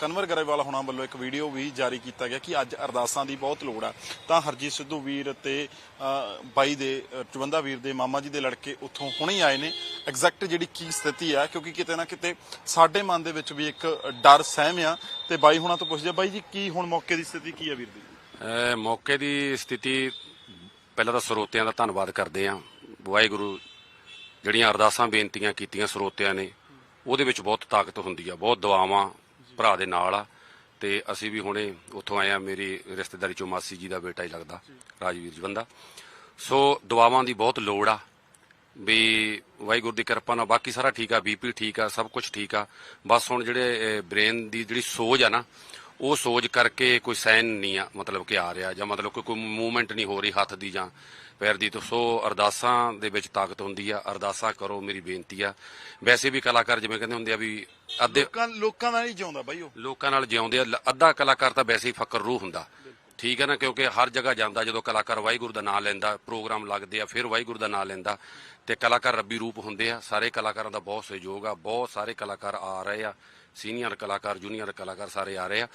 ਕਨਵਰ ਗਰੇਵਾਲ ਹੋਣਾ ਵੱਲੋਂ ਇੱਕ ਵੀਡੀਓ ਵੀ ਜਾਰੀ ਕੀਤਾ ਗਿਆ ਕਿ ਅੱਜ ਅਰਦਾਸਾਂ ਦੀ ਬਹੁਤ ਲੋੜ ਆ। ਤਾਂ ਹਰਜੀਤ ਸਿੱਧੂ ਵੀਰ ਤੇ ਬਾਈ ਦੇ ਚਵੰਦਾ ਵੀਰ ਦੇ ਮਾਮਾ ਜੀ ਦੇ ਲੜਕੇ ਉੱਥੋਂ ਹੁਣੇ ਆਏ ਨੇ। ਐਗਜ਼ੈਕਟ ਜਿਹੜੀ ਕੀ ਸਥਿਤੀ ਆ ਕਿਉਂਕਿ ਕਿਤੇ ਨਾ ਕਿਤੇ ਸਾਡੇ ਮਨ ਦੇ ਵਿੱਚ ਵੀ ਇੱਕ ਡਰ ਸਹਿਮ ਆ। ਤੇ ਬਾਈ ਹੁਣਾਂ ਤੋਂ ਪੁੱਛਦੇ ਆ, ਬਾਈ ਜੀ ਕੀ ਹੁਣ ਮੌਕੇ ਦੀ ਸਥਿਤੀ ਕੀ ਆ ਵੀਰ ਦੀ ਮੌਕੇ ਦੀ ਸਥਿਤੀ ਪਹਿਲਾਂ ਤਾਂ ਸਰੋਤਿਆਂ ਦਾ ਧੰਨਵਾਦ ਕਰਦੇ ਹਾਂ ਵਾਹਿਗੁਰੂ ਜਿਹੜੀਆਂ ਅਰਦਾਸਾਂ ਬੇਨਤੀਆਂ ਕੀਤੀਆਂ ਸਰੋਤਿਆਂ ਨੇ ਉਹਦੇ ਵਿੱਚ ਬਹੁਤ ਤਾਕਤ ਹੁੰਦੀ ਆ ਬਹੁਤ ਦੁਆਵਾਂ ਭਰਾ ਦੇ ਨਾਲ ਆ ਤੇ ਅਸੀਂ ਵੀ ਹੁਣੇ ਉੱਥੋਂ ਆਏ ਆ, ਮੇਰੀ ਰਿਸ਼ਤੇਦਾਰੀ ਚੋਂ ਮਾਸੀ ਜੀ ਦਾ ਬੇਟਾ ਹੀ ਲੱਗਦਾ, ਰਾਜਵੀਰ ਜਵੰਦਾ ਸੋ ਦੁਆਵਾਂ ਦੀ ਬਹੁਤ ਲੋੜ ਆ ਵੀ ਵਾਹਿਗੁਰੂ ਦੀ ਕਿਰਪਾ ਨਾਲ ਬਾਕੀ ਸਾਰਾ ਠੀਕ ਆ, ਬੀਪੀ ਠੀਕ ਆ, ਸਭ ਕੁਝ ਠੀਕ ਆ। ਬਸ ਹੁਣ ਜਿਹੜੇ ਬ੍ਰੇਨ ਦੀ ਜਿਹੜੀ ਸੋਜ ਆ ਨਾ, ਉਹ ਸੋਜ ਕਰਕੇ ਕੋਈ ਸਾਈਨ ਨਹੀਂ ਆ, ਮਤਲਬ ਕਿ ਆ ਰਿਹਾ ਜਾਂ ਮਤਲਬ ਕਿ ਕੋਈ ਮੂਵਮੈਂਟ ਨਹੀਂ ਹੋ ਰਹੀ ਹੱਥ ਦੀ ਜਾਂ ਪੈਰ ਦੀ ਤਾਂ ਸੋ ਅਰਦਾਸਾਂ ਦੇ ਵਿੱਚ ਤਾਕਤ ਹੁੰਦੀ ਆ ਅਰਦਾਸਾਂ ਕਰੋ ਮੇਰੀ ਬੇਨਤੀ ਆ। ਵੈਸੇ ਵੀ ਕਲਾਕਾਰ ਜਿਵੇਂ ਕਹਿੰਦੇ ਹੁੰਦੇ ਆ ਵੀ ਅੱਧੇ ਲੋਕਾਂ ਲੋਕਾਂ ਦਾ ਨਹੀਂ ਜਿਉਂਦਾ ਬਾਈ ਉਹ। ਲੋਕਾਂ ਨਾਲ ਜਿਉਂਦੇ ਆ ਅੱਧਾ ਕਲਾਕਾਰ ਤਾਂ ਵੈਸੇ ਹੀ ਫਕਰ ਰੂਹ ਹੁੰਦਾ। ਠੀਕ ਹੈ ਨਾ ਕਿਉਂਕਿ ਹਰ ਜਗ੍ਹਾ ਜਾਂਦਾ ਜਦੋਂ ਕਲਾਕਾਰ ਵਾਹਿਗੁਰੂ ਦਾ ਨਾਮ ਲੈਂਦਾ ਪ੍ਰੋਗਰਾਮ ਲੱਗਦੇ ਆ ਫਿਰ ਵਾਹਿਗੁਰੂ ਦਾ ਨਾਮ ਲੈਂਦਾ ਤੇ ਕਲਾਕਾਰ ਰੱਬੀ ਰੂਪ ਹੁੰਦੇ ਆ। ਸਾਰੇ ਕਲਾਕਾਰਾਂ ਦਾ ਬਹੁਤ ਸਹਿਯੋਗ ਆ ਬਹੁਤ ਸਾਰੇ ਕਲਾਕਾਰ ਆ ਰਹੇ ਆ ਸੀਨੀਅਰ ਕਲਾਕਾਰ ਜੂਨੀਅਰ ਕਲਾਕਾਰ ਸਾਰੇ ਆ ਰਹੇ ਆ।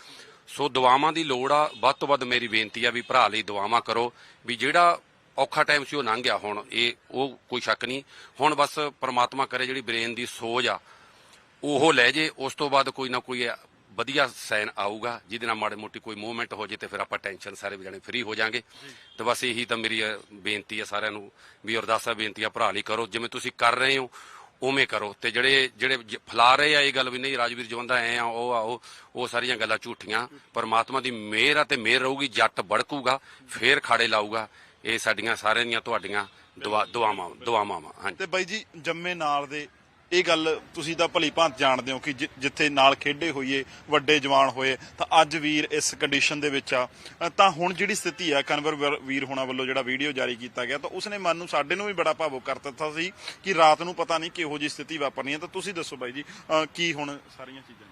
ਸੋ ਦੁਆਵਾਂ ਦੀ ਲੋੜ ਆ ਵੱਧ ਤੋਂ ਵੱਧ ਮੇਰੀ ਬੇਨਤੀ ਆ ਵੀ ਭਰਾ ਲਈ ਦੁਆਵਾਂ ਕਰੋ ਵੀ ਜਿਹੜਾ ਔਖਾ ਟਾਈਮ ਸੀ, ਉਹ ਲੰਘ ਗਿਆ ਹੁਣ। ਇਹ, ਉਹ ਕੋਈ ਸ਼ੱਕ ਨਹੀਂ। ਹੁਣ ਬਸ ਪ੍ਰਮਾਤਮਾ ਕਰੇ ਜਿਹੜੀ ਬ੍ਰੇਨ ਦੀ ਸੋਜ ਆ, ਉਹ ਲੈ ਜੇ। ਉਸ ਤੋਂ ਬਾਅਦ ਕੋਈ ਨਾ ਕੋਈ ਵਧੀਆ ਸਾਈਨ ਆਊਗਾ, ਜਿਹਦੇ ਨਾਲ ਮਾੜੀ ਮੋਟੀ ਕੋਈ ਮੂਵਮੈਂਟ ਹੋ ਜੇ ਤੇ ਫਿਰ ਆਪਾਂ ਟੈਨਸ਼ਨ ਸਾਰੇ ਜਾਣੇ ਫ੍ਰੀ ਹੋ ਜਾਾਂਗੇ। ਤੇ ਬਸ ਇਹੀ ਤਾਂ ਮੇਰੀ ਬੇਨਤੀ ਹੈ ਸਾਰਿਆਂ ਨੂੰ ਵੀ ਅਰਦਾਸਾਂ, ਬੇਨਤੀਆਂ ਭਰਾ ਲਈ ਕਰੋ। ਜਿਵੇਂ ਤੁਸੀਂ ਕਰ ਰਹੇ ਹੋ, ਉਵੇਂ ਕਰੋ। ਤੇ ਜਿਹੜੇ ਜਿਹੜੇ ਜ- ਫੈਲਾ ਰਹੇ ਆ ਇਹ ਗੱਲ ਵੀ ਨਹੀਂ, ਰਾਜਵੀਰ ਜਵੰਦਾ ਐ ਆ, ਉਹ ਆ, ਉਹ ਉਹ ਸਾਰੀਆਂ ਗੱਲਾਂ ਝੂਠੀਆਂ। ਪਰਮਾਤਮਾ ਦੀ ਮਿਹਰ ਆ ਤੇ ਮਿਹਰ ਰਹੂਗੀ, ਜੱਟ ਬੜਕੂਗਾ ਫੇਰ ਖਾੜੇ ਲਾਊਗਾ। ਇਹ ਸਾਡੀਆਂ ਸਾਰਿਆਂ ਦੀਆਂ ਤੁਹਾਡੀਆਂ ਦੁਆ ਦੁਆਵਾਂ ਦੁਆਵਾਂ। ਹਾਂਜੀ। ਤੇ ਬਾਈ ਜੀ ਜੰਮੇ ਨਾਲ ਦੇ ਇਹ ਗੱਲ ਤੁਸੀਂ ਤਾਂ ਭਲੀ ਭਾਂਤ ਜਾਣਦੇ ਹੋ ਕਿ ਜਿੱਥੇ ਨਾਲ ਖੇਡੇ ਹੋਈਏ ਵੱਡੇ ਜਵਾਨ ਹੋਏ ਤਾਂ ਅੱਜ ਵੀਰ ਇਸ ਕੰਡੀਸ਼ਨ ਦੇ ਵਿੱਚ ਆ। ਤਾਂ ਹੁਣ ਜਿਹੜੀ ਸਥਿਤੀ ਆ ਕਨਵਰ ਵੀਰ- ਹੋਣਾ ਵੱਲੋਂ ਜਿਹੜਾ ਵੀਡੀਓ ਜਾਰੀ ਕੀਤਾ ਗਿਆ ਤਾਂ ਉਸਨੇ ਮਨ ਨੂੰ ਸਾਡੇ ਨੂੰ ਵੀ ਬੜਾ ਭਾਵੁਕ ਕਰ ਦਿੱਤਾ ਸੀ ਕਿ ਰਾਤ ਨੂੰ ਪਤਾ ਨਹੀਂ ਕਿਹੋ ਜੀ ਸਥਿਤੀ ਵਾਪਰਨੀ ਹੈ। ਤਾਂ ਤੁਸੀਂ ਦੱਸੋ ਬਾਈ ਜੀ ਕੀ ਹੁਣ ਸਾਰੀਆਂ ਚੀਜ਼ਾਂ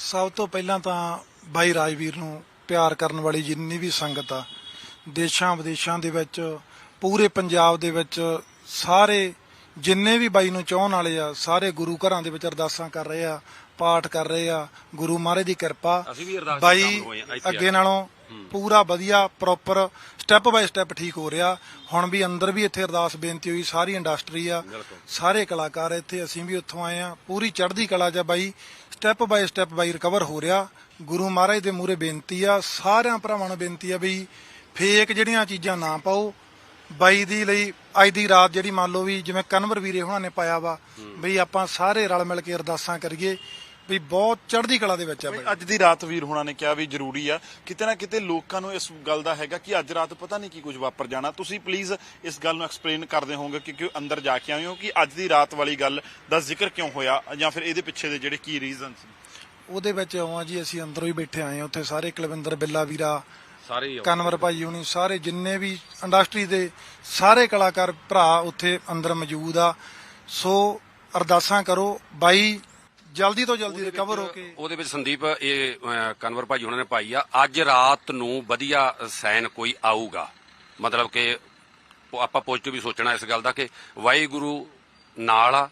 ਸਭ ਤੋਂ ਪਹਿਲਾਂ ਤਾਂ ਬਾਈ ਰਾਜਵੀਰ ਨੂੰ ਪਿਆਰ ਕਰਨ ਵਾਲੀ ਜਿੰਨੀ ਵੀ ਸੰਗਤ ਆ ਦੇਸ਼ਾਂ ਵਿਦੇਸ਼ਾਂ ਦੇ ਵਿੱਚ ਪੂਰੇ ਪੰਜਾਬ ਦੇ ਵਿੱਚ ਸਾਰੇ ਜਿੰਨੇ ਵੀ ਬਾਈ ਨੂੰ ਚਾਹਣ ਵਾਲੇ ਆ ਸਾਰੇ ਗੁਰੂ ਘਰਾਂ ਦੇ ਵਿੱਚ ਅਰਦਾਸਾਂ ਕਰ ਰਹੇ ਆ ਪਾਠ ਕਰ ਰਹੇ ਆ ਗੁਰੂ ਮਹਾਰਾਜ ਦੀ ਕਿਰਪਾ। ਬਾਈ ਅੱਗੇ ਨਾਲੋਂ ਪੂਰਾ ਵਧੀਆ ਪ੍ਰੋਪਰ ਸਟੈਪ ਬਾਈ ਸਟੈਪ ਠੀਕ ਹੋ ਰਿਹਾ। ਹੁਣ ਵੀ ਅੰਦਰ ਵੀ ਇੱਥੇ ਅਰਦਾਸ ਬੇਨਤੀ ਹੋਈ ਸਾਰੀ ਇੰਡਸਟਰੀ ਆ ਸਾਰੇ ਕਲਾਕਾਰ ਇੱਥੇ ਅਸੀਂ ਵੀ ਉੱਥੋਂ ਆਏ ਆ। ਪੂਰੀ ਚੜ੍ਹਦੀ ਕਲਾ ਆ ਬਾਈ ਸਟੈਪ ਬਾਈ ਸਟੈਪ ਬਾਈ ਰਿਕਵਰ ਹੋ ਰਿਹਾ। ਗੁਰੂ ਮਹਾਰਾਜ ਦੇ ਮੂਹਰੇ ਬੇਨਤੀ ਆ ਸਾਰਿਆਂ ਭਰਾਵਾਂ ਨੂੰ ਬੇਨਤੀ ਆ ਵੀ ਫੇਕ ਜਿਹੜੀਆਂ ਚੀਜ਼ਾਂ ਨਾ ਪਾਓ। ਬਾਈ ਦੀ ਲਈ ਅੱਜ ਦੀ ਰਾਤ ਜਿਹੜੀ ਮੰਨ ਲਓ ਵੀ ਜਿਵੇਂ ਕਨਵਰ ਵੀਰੇ ਹੋਣਾ ਨੇ ਪਾਇਆ ਵਾ ਵੀ ਆਪਾਂ ਸਾਰੇ ਰਲ ਮਿਲ ਕੇ ਅਰਦਾਸਾਂ ਕਰੀਏ ਵੀ ਬਹੁਤ ਚੜ੍ਹਦੀ ਕਲਾ ਦੇ ਵਿੱਚ ਆ ਬਾਈ ਅੱਜ ਦੀ ਰਾਤ ਵੀਰ ਹੋਣਾ ਨੇ ਕਿਹਾ ਵੀ ਜ਼ਰੂਰੀ ਆ ਕਿਤੇ ਨਾ ਕਿਤੇ ਲੋਕਾਂ ਨੂੰ ਇਸ ਗੱਲ ਦਾ ਹੈਗਾ ਕਿ ਅੱਜ ਰਾਤ ਪਤਾ ਨਹੀਂ ਕੀ ਕੁਝ ਵਾਪਰ ਜਾਣਾ। ਤੁਸੀਂ ਪਲੀਜ਼ ਇਸ ਗੱਲ ਨੂੰ ਐਕਸਪਲੇਨ ਕਰਦੇ ਹੋਵੋਗੇ ਕਿ ਕਿਉਂ ਅੰਦਰ ਜਾ ਕੇ ਆਏ ਹੋ ਕਿ ਅੱਜ ਦੀ ਰਾਤ ਵਾਲੀ ਗੱਲ ਦਾ ਜ਼ਿਕਰ ਕਿਉਂ ਹੋਇਆ ਜਾਂ ਫਿਰ ਇਹਦੇ ਪਿੱਛੇ ਦੇ ਜਿਹੜੇ ਕੀ ਰੀਜ਼ਨ ਸੀ ਉਹਦੇ ਵਿੱਚ ਆਉਂ ਜੀ ਅਸੀਂ ਅੰਦਰੋਂ ਹੀ ਬੈਠੇ ਆਏ ਹਾਂ ਉੱਥੇ ਸਾਰੇ ਕੁਲਵਿੰਦਰ ਬਿੱਲਾ ਵੀਰਾ ਸਾਰੇ ਹੀ। ਕਨਵਰ ਭਾਈ ਹੁਣੀ ਸਾਰੇ ਜਿੰਨੇ ਵੀ ਇੰਡਸਟਰੀ ਦੇ ਸਾਰੇ ਕਲਾਕਾਰ ਭਰਾ ਉੱਥੇ ਅੰਦਰ ਮੌਜੂਦ ਆ। ਸੋ ਅਰਦਾਸਾਂ ਕਰੋ ਬਾਈ ਜਲਦੀ ਤੋਂ ਜਲਦੀ ਰਿਕਵਰ ਹੋ ਕੇ ਉਹਦੇ ਵਿੱਚ ਸੰਦੀਪ ਇਹ ਕਨਵਰ ਭਾਜੀ ਉਹਨਾਂ ਨੇ ਪਾਈ ਆ। ਅੱਜ ਰਾਤ ਨੂੰ ਵਧੀਆ ਸਾਈਨ ਕੋਈ ਆਊਗਾ। ਮਤਲਬ ਕਿ ਆਪਾਂ ਪੋਜ਼ਿਟਿਵ ਹੀ ਸੋਚਣਾ ਇਸ ਗੱਲ ਦਾ ਕਿ ਵਾਹਿਗੁਰੂ ਨਾਲ ਆ।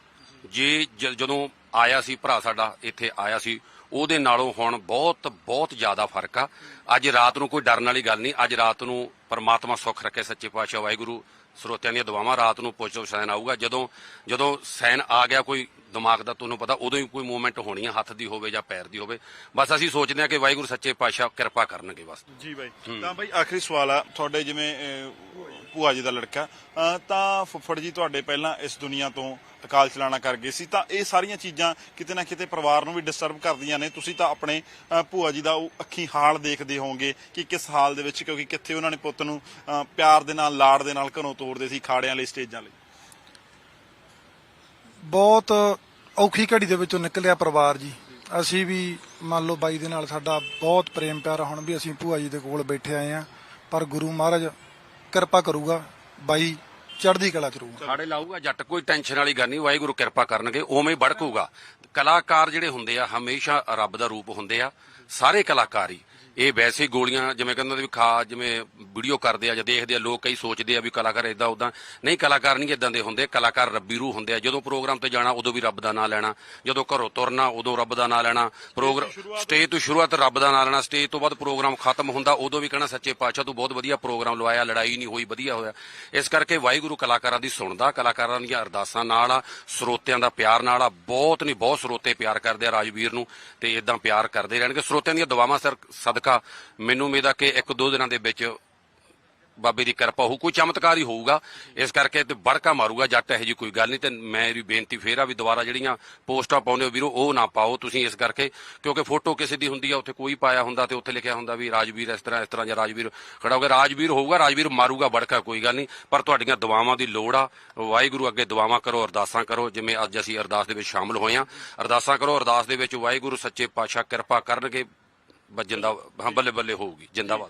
ਜ- ਜਦੋਂ ਆਇਆ ਸੀ ਭਰਾ ਸਾਡਾ ਇੱਥੇ ਆਇਆ ਸੀ ਉਹਦੇ ਨਾਲੋਂ ਹੁਣ ਬਹੁਤ ਬਹੁਤ ਜ਼ਿਆਦਾ ਫ਼ਰਕ ਆ। ਅੱਜ ਰਾਤ ਨੂੰ ਕੋਈ ਡਰਨ ਵਾਲੀ ਗੱਲ ਨਹੀਂ। ਅੱਜ ਰਾਤ ਨੂੰ ਪਰਮਾਤਮਾ ਸੁੱਖ ਰੱਖੇ ਸੱਚੇ ਪਾਤਸ਼ਾਹ ਵਾਹਿਗੁਰੂ। ਸਰੋਤਿਆਂ ਦੀਆਂ ਦੁਆਵਾਂ ਰਾਤ ਨੂੰ ਪੋਜ਼ਿਟਿਵ ਸਾਈਨ ਆਊਗਾ। ਜਦੋਂ ਜਦੋਂ ਸਾਈਨ ਆ ਗਿਆ ਕੋਈ ਦਿਮਾਗ ਦਾ ਤੁਹਾਨੂੰ ਪਤਾ ਉਦੋਂ ਹੀ ਕੋਈ ਮੂਵਮੈਂਟ ਹੋਣੀ ਆ ਹੱਥ ਦੀ ਹੋਵੇ ਜਾਂ ਪੈਰ ਦੀ ਹੋਵੇ। ਬਸ ਅਸੀਂ ਸੋਚਦੇ ਹਾਂ ਕਿ ਵਾਹਿਗੁਰੂ ਸੱਚੇ ਪਾਤਸ਼ਾਹ ਕਿਰਪਾ ਕਰਨਗੇ ਬਸ। ਜੀ ਬਾਈ। ਤਾਂ ਬਾਈ ਆਖਰੀ ਸਵਾਲ ਆ। ਤੁਹਾਡੇ ਜਿਵੇਂ ਭੂਆ ਜੀ ਦਾ ਲੜਕਾ। ਅਹ, ਤਾਂ ਫੁੱਫੜ ਜੀ ਤੁਹਾਡੇ ਪਹਿਲਾਂ ਇਸ ਦੁਨੀਆ ਤੋਂ ਅਕਾਲ ਚਲਾਣਾ ਕਰ ਗਏ ਸੀ। ਤਾਂ ਇਹ ਸਾਰੀਆਂ ਚੀਜ਼ਾਂ ਕਿਤੇ ਨਾ ਕਿਤੇ ਪਰਿਵਾਰ ਨੂੰ ਵੀ ਡਿਸਟਰਬ ਕਰਦੀਆਂ ਨੇ। ਤੁਸੀਂ ਤਾਂ ਆਪਣੇ ਭੂਆ ਜੀ ਦਾ ਉਹ ਅੱਖੀ ਹਾਲ ਦੇਖਦੇ ਹੋਵੋਗੇ ਕਿ ਕਿਸ ਹਾਲ ਦੇ ਵਿੱਚ ਕਿਉਂਕਿ ਕਿੱਥੇ ਉਹਨਾਂ ਨੇ ਪੁੱਤ ਨੂੰ ਅਹ, ਪਿਆਰ ਦੇ ਨਾਲ ਲਾੜ ਦੇ ਨਾਲ ਘਰੋਂ ਤੋੜਦੇ ਸੀ ਖਾੜਿਆਂ ਲਈ ਸਟੇਜਾਂ ਲਈ। ਬਹੁਤ ਔਖੀ ਘੜੀ ਦੇ ਵਿੱਚੋਂ ਨਿਕਲਿਆ ਪਰਿਵਾਰ ਜੀ। ਅਸੀਂ ਵੀ ਮੰਨ ਲਓ ਬਾਈ ਦੇ ਨਾਲ ਸਾਡਾ ਬਹੁਤ ਪ੍ਰੇਮ ਪਿਆਰ ਹੁਣ ਵੀ ਅਸੀਂ ਭੂਆ ਜੀ ਦੇ ਕੋਲ ਬੈਠੇ ਆਏ ਆ। ਪਰ ਗੁਰੂ ਮਹਾਰਾਜ ਕਿਰਪਾ ਕਰੂਗਾ, ਬਾਈ ਚੜ੍ਹਦੀ ਕਲਾ ਚ ਰਹੂਗਾ। ਖਾੜੇ ਲਾਊਗਾ, ਜੱਟ ਕੋਈ ਟੈਨਸ਼ਨ ਵਾਲੀ ਗੱਲ ਨਹੀਂ, ਵਾਹਿਗੁਰੂ ਕਿਰਪਾ ਕਰਨਗੇ, ਉਵੇਂ ਹੀ ਭੜਕੂਗਾ ਕਲਾਕਾਰ ਜਿਹੜੇ ਹੁੰਦੇ ਆ, ਹਮੇਸ਼ਾ ਰੱਬ ਦਾ ਰੂਪ ਹੁੰਦੇ ਆ, ਸਾਰੇ ਕਲਾਕਾਰ ਹੀ। ਇਹ ਵੈਸੇ ਹੀ ਗੋਲੀਆਂ ਜਿਵੇਂ ਕਹਿੰਦੇ ਵੀ ਖਾ ਜਿਵੇਂ ਵੀਡੀਓ ਕਰਦੇ ਆ ਜਾਂ ਦੇਖਦੇ ਆ ਲੋਕ ਕਈ ਸੋਚਦੇ ਆ ਵੀ ਕਲਾਕਾਰ ਇਦਾਂ ਉਦਾਂ ਨਹੀਂ ਕਲਾਕਾਰ ਨਹੀਂ ਇਦਾਂ ਦੇ ਹੁੰਦੇ। ਕਲਾਕਾਰ ਰੱਬੀ ਰੂਹ ਹੁੰਦੇ ਆ। ਜਦੋਂ ਪ੍ਰੋਗਰਾਮ ਤੇ ਜਾਣਾ ਉਦੋਂ ਵੀ ਰੱਬ ਦਾ ਨਾਮ ਲੈਣਾ। ਜਦੋਂ ਘਰੋਂ ਤੁਰਨਾ ਉਦੋਂ ਰੱਬ ਦਾ ਨਾਮ ਲੈਣਾ। ਪ੍ਰੋਗਰਾਮ ਸਟੇਜ ਤੋਂ ਸ਼ੁਰੂਆਤ ਰੱਬ ਦਾ ਨਾਮ ਲੈਣਾ। ਸਟੇਜ ਤੋਂ ਬਾਅਦ ਪ੍ਰੋਗਰਾਮ ਖਤਮ ਹੁੰਦਾ ਉਦੋਂ ਵੀ ਕਹਿਣਾ ਸੱਚੇ ਪਾਤਸ਼ਾਹ ਤੂੰ ਬਹੁਤ ਵਧੀਆ ਪ੍ਰੋਗਰਾਮ ਲਵਾਇਆ ਲੜਾਈ ਨਹੀਂ ਹੋਈ ਵਧੀਆ ਹੋਇਆ। ਇਸ ਕਰਕੇ ਵਾਹਿਗੁਰੂ ਕਲਾਕਾਰਾਂ ਦੀ ਸੁਣਦਾ ਕਲਾਕਾਰਾਂ ਦੀਆਂ ਅਰਦਾਸਾਂ ਨਾਲ ਆ ਸਰੋਤਿਆਂ ਦਾ ਪਿਆਰ ਨਾਲ ਆ। ਬਹੁਤ ਨਹੀਂ ਬਹੁਤ ਸਰੋਤੇ ਪਿਆਰ ਕਰਦੇ ਆ ਰਾਜਵੀਰ ਨੂੰ ਤੇ ਇਦਾਂ ਪਿਆਰ ਕਰਦੇ ਰਹਿਣਗੇ। ਸਰੋਤਿਆਂ ਦੀਆਂ ਦੁਆਵਾਂ ਸਰ ਸਦਕਾ ਮੈਨੂੰ ਉਮੀਦ ਆ ਕਿ ਇੱਕ ਦੋ ਦਿਨਾਂ ਦੇ ਵਿੱਚ ਬਾਬੇ ਦੀ ਕਿਰਪਾ ਹੋਊ, ਕੋਈ ਚਮਤਕਾਰ ਹੀ ਹੋਊਗਾ। ਇਸ ਕਰਕੇ ਤੇ ਬੜਕਾ ਮਾਰੂਗਾ, ਜੱਟ ਇਹੋ ਜੀ ਕੋਈ ਗੱਲ ਨਹੀਂ ਤੇ ਮੇਰੀ ਬੇਨਤੀ ਫੇਰ ਆ ਵੀ ਦੁਬਾਰਾ ਜਿਹੜੀਆਂ ਪੋਸਟਾਂ ਪਾਉਂਦੇ ਹੋ ਵੀਰੋ, ਉਹ ਨਾ ਪਾਓ ਤੁਸੀਂ ਇਸ ਕਰਕੇ, ਕਿਉਂਕਿ ਫੋਟੋ ਕਿਸੇ ਦੀ ਹੁੰਦੀ ਆ, ਉੱਥੇ ਕੋਈ ਪਾਇਆ ਹੁੰਦਾ ਤੇ ਉੱਥੇ ਲਿਖਿਆ ਹੁੰਦਾ ਵੀ ਰਾਜਵੀਰ ਇਸ ਤਰ੍ਹਾਂ ਇਸ ਤਰ੍ਹਾਂ ਜਾਂ ਰਾਜਵੀਰ ਖੜਾ ਹੋ ਗਿਆ ਰਾਜਵੀਰ ਹੋਊਗਾ, ਰਾਜਵੀਰ ਮਾਰੂਗਾ ਬੜਕਾ ਕੋਈ ਗੱਲ ਨਹੀਂ, ਪਰ ਤੁਹਾਡੀਆਂ ਦੁਆਵਾਂ ਦੀ ਲੋੜ ਆ। ਵਾਹਿਗੁਰੂ ਅੱਗੇ ਦੁਆਵਾਂ ਕਰੋ, ਅਰਦਾਸਾਂ ਕਰੋ, ਜਿਵੇਂ ਅੱਜ ਅਸੀਂ ਅਰਦਾਸ ਦੇ ਵਿੱਚ ਸ਼ਾਮਲ ਹੋਏ ਆ ਅਰਦਾਸਾਂ ਕਰੋ, ਅਰਦਾਸ ਦੇ ਵਿੱਚ ਵਾਹਿਗੁਰੂ ਸੱਚੇ ਪਾਤਸ਼ਾਹ ਕਿਰਪਾ ਕਰਨਗੇ। ਬਸ ਜਿੰਦਾ ਹਾਂ ਬੱਲੇ ਬੱਲੇ ਹੋਊਗੀ ਜਿੰਦਾਬਾਦ।